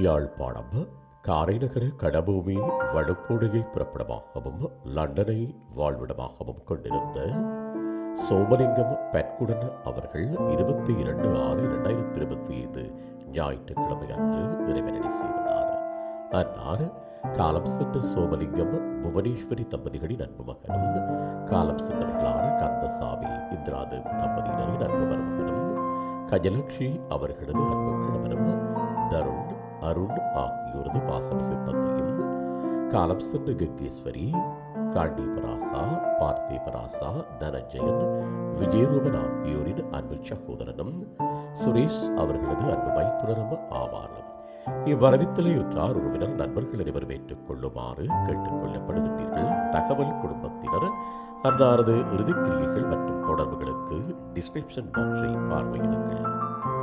யாழ்ப்பாணம் காரைநகர கடபூமி வடுப்பொடுகை புறப்படமாகவும் லண்டனை வாழ்விடமாகவும் கொண்டிருந்த சோமலிங்கம் பெட்குடன் அவர்கள் இருபத்தி இரண்டு ஆறு இரண்டாயிரத்தி இருபத்தி ஐந்து ஞாயிற்றுக்கிழமை அன்று இறைவனடி செய்தார் அன்னார் காலம் சென்ற சோமலிங்கம் புவனேஸ்வரி தம்பதிகளின் அன்பு மகனும் காலம் சென்றவர்களான கந்தசாமி இந்திராதேவ் தம்பதியினரின் அன்பு மருமகனும் கஜலட்சுமி அவர்களது அன்பு கணவனும் தருண் அருண் ஆகியோரது பாசமிகு தந்தையும் காலம் சென்ற கங்கேஸ்வரி காண்டீபராசா பார்த்தீபராசா தனஞ்சயன் விஜயரூபன் ஆகியோரின் அன்பு சகோதரனும் சுரேஷ் அவர்களது அன்பு மைத்துடரும் ஆவார் இவ்வரவித்தலையுற்றார் உறவினர் நண்பர்கள் அனைவரும் ஏற்றுக்கொள்ளுமாறு கேட்டுக்கொள்ளப்படுகின்றீர்கள். தகவல் குடும்பத்தினர் அன்னாரது இறுதிக்கிரியைகள் மற்றும் தொடர்புகளுக்கு டிஸ்கிரிப்ஷன் பாக்ஸை பார்வையிடுங்கள்.